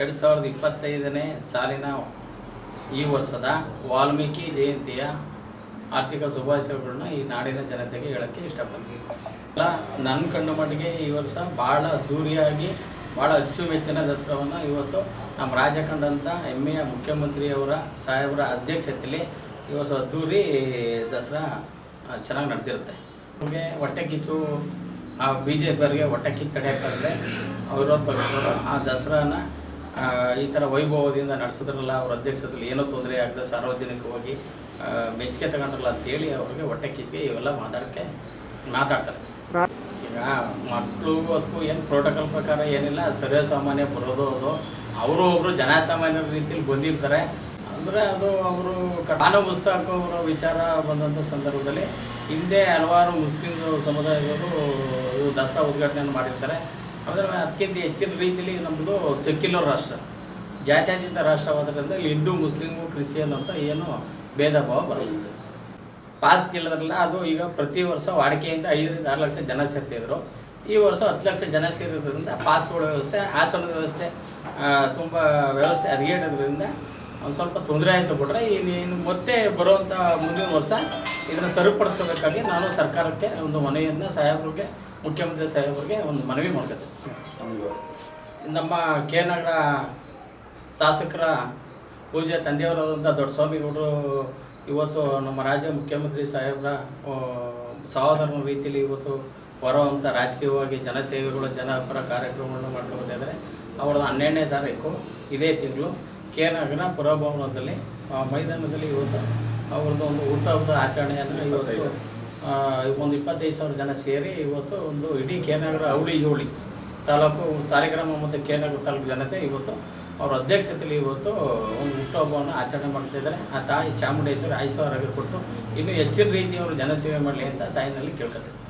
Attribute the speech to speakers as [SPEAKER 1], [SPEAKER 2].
[SPEAKER 1] ಎರಡು ಸಾವಿರದ ಇಪ್ಪತ್ತೈದನೇ ಸಾಲಿನ ಈ ವರ್ಷದ ವಾಲ್ಮೀಕಿ ಜಯಂತಿಯ ಆರ್ಥಿಕ ಶುಭಾಶಯಗಳನ್ನ ಈ ನಾಡಿನ ಜನತೆಗೆ ಹೇಳೋಕ್ಕೆ ಇಷ್ಟಪಡ್ತೀನಿ. ನನ್ನ ಕಂಡು ಮಟ್ಟಿಗೆ ಈ ವರ್ಷ ಭಾಳ ಅದ್ದೂರಿಯಾಗಿ ಭಾಳ ಅಚ್ಚುಮೆಚ್ಚಿನ ದಸರಾವನ್ನು ಇವತ್ತು ನಮ್ಮ ರಾಜ್ಯ ಕಂಡಂಥ ಹೆಮ್ಮೆಯ ಮುಖ್ಯಮಂತ್ರಿಯವರ, ಸಾಹೇಬರ ಅಧ್ಯಕ್ಷತೆಯಲ್ಲಿ ವರ್ಷ ಅದ್ದೂರಿ ದಸರಾ ಚೆನ್ನಾಗಿ ನಡೆದಿರುತ್ತೆ. ನಮಗೆ ಹೊಟ್ಟೆ ಕಿಚ್ಚು, ಆ, ಬಿ ಜೆ ಪಿಯವರಿಗೆ ಹೊಟ್ಟೆ ಕಿಚ್ಚು ತಡೆಯೋಕ್ಕಾಗದೆ ಆ ದಸರಾನ ಈ ಥರ ವೈಭವದಿಂದ ನಡೆಸಿದ್ರಲ್ಲ, ಅವ್ರ ಅಧ್ಯಕ್ಷತೆಯಲ್ಲಿ ಏನೋ ತೊಂದರೆ ಆಗದೆ ಸಾರ್ವಜನಿಕವಾಗಿ ಮೆಚ್ಚುಗೆ ತಗೊಂಡ್ರಲ್ಲ ಅಂತೇಳಿ ಅವ್ರಿಗೆ ಹೊಟ್ಟೆ ಕಿಚ್ಚಿಗೆ ಇವೆಲ್ಲ ಮಾತಾಡೋಕ್ಕೆ ಮಾತಾಡ್ತಾರೆ. ಈಗ ಮಕ್ಕಳು ಅದಕ್ಕೂ ಏನು ಪ್ರೋಟೋಕಾಲ್ ಪ್ರಕಾರ ಏನಿಲ್ಲ, ಸರ್ವೇ ಸಾಮಾನ್ಯ ಬರೋದು ಅದು. ಅವರು ಒಬ್ಬರು ಜನಸಾಮಾನ್ಯರ ರೀತಿಯಲ್ಲಿ ಬಂದಿರ್ತಾರೆ. ಅಂದರೆ ಅದು ಅವರು ಕಾನೂನು ಪುಸ್ತಕ ಅವರ ವಿಚಾರ ಬಂದಂಥ ಸಂದರ್ಭದಲ್ಲಿ ಹಿಂದೆ ಹಲವಾರು ಮುಸ್ಲಿಂ ಸಮುದಾಯದವರು ದಸರಾ ಉದ್ಘಾಟನೆಯನ್ನು ಮಾಡಿರ್ತಾರೆ. ಆದರೆ ಅದಕ್ಕಿಂತ ಹೆಚ್ಚಿನ ರೀತಿಯಲ್ಲಿ ನಮ್ಮದು ಸೆಕ್ಯುಲರ್ ರಾಷ್ಟ್ರ. ಜಾತ್ಯತೀತ ರಾಷ್ಟ್ರವಾದ್ರಿಂದ ಇಲ್ಲಿ ಹಿಂದೂ, ಮುಸ್ಲಿಮು, ಕ್ರಿಶ್ಚಿಯನ್ ಅಂತ ಏನು ಭೇದ ಭಾವ ಬರಲಿಲ್ಲ ಪಾಸ್ ಕೇಳಿದ್ರಲ್ಲ, ಅದು ಈಗ ಪ್ರತಿ ವರ್ಷ ವಾಡಿಕೆಯಿಂದ ಐದರಿಂದ ಆರು ಲಕ್ಷ ಜನ ಸೇರ್ತಿದ್ರು. ಈ ವರ್ಷ ಹತ್ತು ಲಕ್ಷ ಜನ ಸೇರಿರೋದ್ರಿಂದ ಪಾಸ್ಗಳ ವ್ಯವಸ್ಥೆ ಆಸನದ ವ್ಯವಸ್ಥೆ ತುಂಬ ವ್ಯವಸ್ಥೆ ಹದಗೆಡೋದ್ರಿಂದ ಒಂದು ಸ್ವಲ್ಪ ತೊಂದರೆ ಆಯಿತು ಬಿಟ್ರೆ ಇನ್ನು ಮತ್ತೆ ಬರುವಂಥ ಮುಂದಿನ ವರ್ಷ ಇದನ್ನು ಸರಿಪಡಿಸ್ಕೋಬೇಕಾಗಿ ನಾನು ಸರ್ಕಾರಕ್ಕೆ ಒಂದು ಮನೆಯನ್ನು, ಸಾಹೇಬ್ರಿಗೆ ಮುಖ್ಯಮಂತ್ರಿ ಸಾಹೇಬರಿಗೆ ಒಂದು ಮನವಿ ಮಾಡ್ಕತ್ತೆ ನಮ್ಮ ಕೆ ನಗರ ಶಾಸಕರ ಪೂಜೆ ತಂದೆಯವರಾದಂಥ ದೊಡ್ಡ ಸ್ವಾಮಿಗೌಡರು ಇವತ್ತು ನಮ್ಮ ರಾಜ್ಯ ಮುಖ್ಯಮಂತ್ರಿ ಸಾಹೇಬರ ಸಹೋದರನ ರೀತಿಯಲ್ಲಿ ಇವತ್ತು ಬರುವಂಥ ರಾಜಕೀಯವಾಗಿ ಜನಸೇವೆಗಳು ಜನಪರ ಕಾರ್ಯಕ್ರಮಗಳನ್ನು ಮಾಡ್ಕೊಬೋದಾದರೆ ಅವರದ್ದು ಹನ್ನೆರಡನೇ ತಾರೀಕು ಇದೇ ತಿಂಗಳು ಕೆ ನಗರ ಪುರಭವನದಲ್ಲಿ ಮೈದಾನದಲ್ಲಿ ಇವತ್ತು ಅವ್ರದ್ದು ಒಂದು ಹುಟ್ಟುಹಬ್ಬದ ಆಚರಣೆಯನ್ನು ಇವತ್ತು ಒಂದು ಇಪ್ಪತ್ತೈದು ಸಾವಿರ ಜನ ಸೇರಿ ಇವತ್ತು ಒಂದು ಇಡೀ ಕೆ ನಗರ ಅವಳಿ ಜೋಳಿ ತಾಲೂಕು ಸಾಲಿಗ್ರಾಮ ಮತ್ತು ಕೆ ನಗರ ತಾಲೂಕು ಜನತೆ ಇವತ್ತು ಅವರ ಅಧ್ಯಕ್ಷತೆಯಲ್ಲಿ ಇವತ್ತು ಒಂದು ಹುಟ್ಟುಹಬ್ಬವನ್ನು ಆಚರಣೆ ಮಾಡ್ತಿದ್ದಾರೆ ಆ ತಾಯಿ ಚಾಮುಂಡೇಶ್ವರಿ ಐಶ್ವರ್ಯ ಕೊಟ್ಟು ಇನ್ನೂ ಹೆಚ್ಚಿನ ರೀತಿಯವರು ಜನಸೇವೆ ಮಾಡಲಿ ಅಂತ ತಾಯಿನಲ್ಲಿ ಕೇಳ್ಕೊತಾರೆ